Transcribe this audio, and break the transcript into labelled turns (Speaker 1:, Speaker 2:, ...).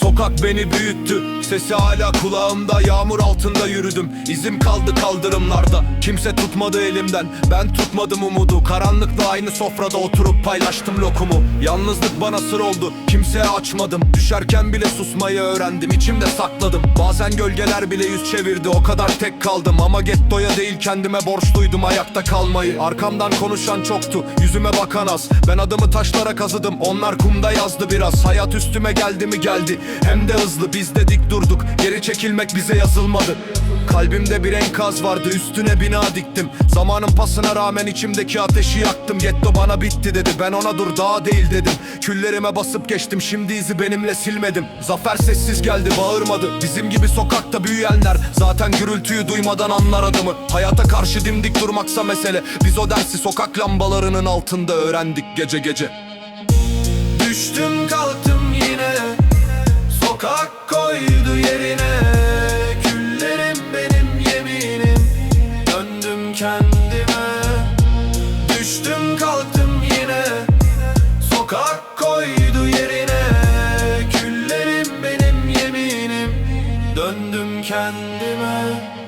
Speaker 1: sokak beni büyüttü. Sesi hala kulağımda. Yağmur altında yürüdüm. İzim kaldı kaldırımlarda. Kimse tutmadı elimden. Ben tutmadım umudu. Karanlıkla aynı sofrada oturup paylaştım lokumu. Yalnızlık bana sır oldu. Kimseye açmadım. Düşerken bile susmayı öğrendim. İçimde sakladım. Bazen gölgeler bile yüz çevirdi. O kadar tek kaldım. Ama gettoya değil kendime borçluydum. Ayakta kalmayı. Arkamdan konuşan çoktu. Yüzüme bakan az. Ben adımı taşlara kazıdım. Onlar kumda yazdı biraz. Hayat üstüme geldi mi geldi Hem de hızlı biz de dik durduk. Geri çekilmek bize yazılmadı. Kalbimde bir enkaz vardı üstüne bina diktim. Zamanın pasına rağmen içimdeki ateşi yaktım. Getto bana bitti dedi ben ona dur daha değil dedim. Küllerime basıp geçtim şimdi izi benimle silmedim. Zafer sessiz geldi bağırmadı. Bizim gibi sokakta büyüyenler Zaten gürültüyü duymadan anlar adımı. Hayata karşı dimdik durmaksa mesele Biz o dersi sokak lambalarının altında öğrendik gece gece kendime